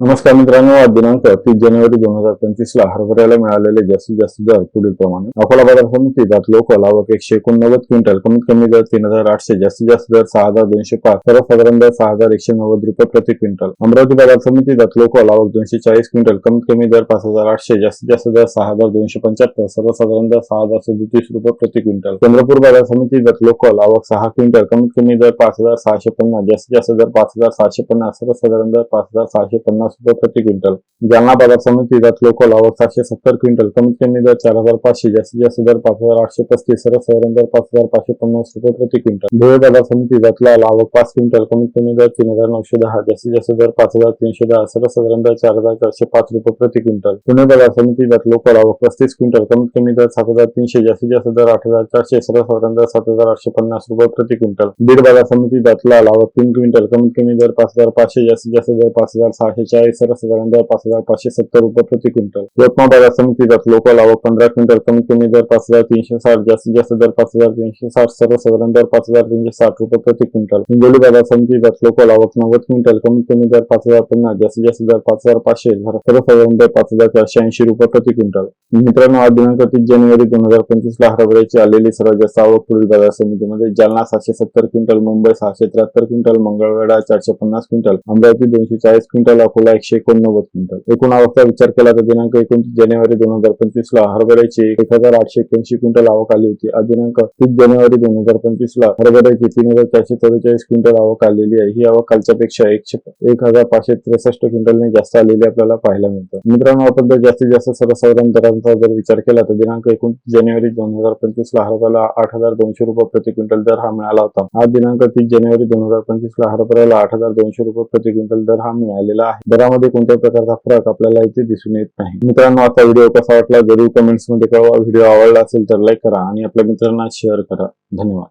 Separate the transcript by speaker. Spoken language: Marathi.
Speaker 1: नमस्कार मित्रांनो आज दिनांक तीस जानेवारी दोन हजार पंचवीस ला हरभऱ्याला मिळालेले जास्तीत जास्त दर पुढील प्रमाणे अकोला बाजार समितीत लोकल आवक एकशे एकोणनव्वद क्विंटल कमीत कमी दर तीन हजार आठशे जास्तीत जास्त दर सहा हजार दोनशे पाच सर्वसाधारण दर सहा हजार एकशे नव्वद रुपये प्रति क्विंटल. अमरावती बाजार समितीत लोकल आवक दोनशे चाळीस क्विंटल कमीत कमी दर पाच हजार आठशे जास्तीत जास्त दर सहा हजार दोनशे पंच्याहत्तर सर्वसाधारण दर सहा हजार सदतीस रुपये प्रति क्विंटल. चंद्रपूर बाजार समितीत लोकल आवक सहा क्विंटल कमीत कमी दर पाच हजार सहाशे पन्नास जास्तीत जास्त दर पाच हजार सहाशे पन्नास सर्वसाधारण दर पाच हजार सहाशे पन्नास पन्नास रुपये प्रति क्विंटल. जालना बाजार समितीत लोकल आवक सातशे सत्तर क्विंटल. कमीत कमी दर चार हजार पाचशे जास्तीत जास्त दर पाच हजार आठशे पस्तीस सर्वसाधारण दर पाच हजार पाचशे पन्नास रुपये प्रति क्विंटल. धुळे बाजार समितीत लाल आवक पाच क्विंटल कमीत कमी दर तीन हजार नऊशे दहा जास्तीत जास्त दर पाच हजार तीनशे दहा सर्वसाधारण दर चार हजार चारशे पाच रुपये प्रति क्विंटल. पुणे बाजार समितीत लोकल आवक पस्तीस क्विंटल कमीत कमी दर सात हजार तीनशे जास्तीत जास्त दर आठ हजार चारशे सर्वसाधारण दर सात हजार आठशे पन्नास रुपये प्रति क्विंटल. बीड बाजार समितीत लाल आवक तीन क्विंटल कमीत कमी दर पाच हजार पाचशे जास्तीत जास्त दर पाच हजार सहाशे चाळीस सर्वसाधारण दर पाच हजार पाचशे सत्तर रुपये प्रति क्विंटल. यवतमाळ बाजार समितीत लोकल आवक पंधरा क्विंटल कमीत कमी दर पाच हजार तीनशे साठ जास्तीत जास्त दर पाच हजार तीनशे साठ सर्वसाधारण दर पाच हजार तीनशे साठ रुपये प्रति क्विंटल. हिंगोली बाजार समितीत लोकल आवक नव्वद क्विंटल कमीत कमी दर पाच हजार पन्नास जास्तीत जास्त दर पाच हजार पाचशे सर्वसाधारण दर पाच हजार चारशे ऐंशी रुपये प्रति क्विंटल. मित्रांनो आज दिनांक तीस जानेवारी दोन हजार पंचवीस ला हरभऱ्याची आलेली सर्वात जास्त आवक पुढील बाजार समितीमध्ये जालना सातशे सत्तर क्विंटल मुंबई सहाशे त्र्याहत्तर क्विंटल मंगळवेढा चारशे पन्नास क्विंटल अमरावती दोनशे चाळीस क्विंटल अकोला एकशे एकोणनव्वद क्विंटल. एकूण आवकचा विचार केला तर दिनांक एकोणतीस जानेवारी दोन हजार पंचवीस ला हरभऱ्याची एक हजार आठशे एक्क्याऐंशी क्विंटल आवक आली होती. आज दिनांक तीस जानेवारी दोन हजार पंचवीस ला हरभऱ्याची तीन हजार चारशे चव्वेचाळीस क्विंटल आवक आलेली आहे. ही आवक कालच्या पेक्षा एकशे एक हजार पाचशे त्रेसष्ट क्विंटलने जास्त आलेली आपल्याला पाहायला मिळतं. मित्रांनो आपण जर जास्तीत जास्त सर्वसाधारण दरांचा जर विचार केला तर दिनांक एकोणतीस जानेवारी दोन हजार पंचवीस ला हरभऱ्याला आठ हजार दोनशे रुपये प्रति क्विंटल दर हा मिळाला होता. आज दिनांक तीस जानेवारी दोन हजार पंचवीस ला हरभऱ्याला आठ हजार दोनशे रुपये प्रति क्विंटल दर हा मिळालेला आहे. दरामध्ये कोणत्याही प्रकारचा फरक आपल्याला इथे दिसून येत नाही. मित्रांनो आता व्हिडिओ कसा वाटला? जरूर कमेंट्समध्ये कळवा. व्हिडिओ आवडला असेल तर लाईक करा आणि आपल्या मित्रांना शेअर करा. धन्यवाद.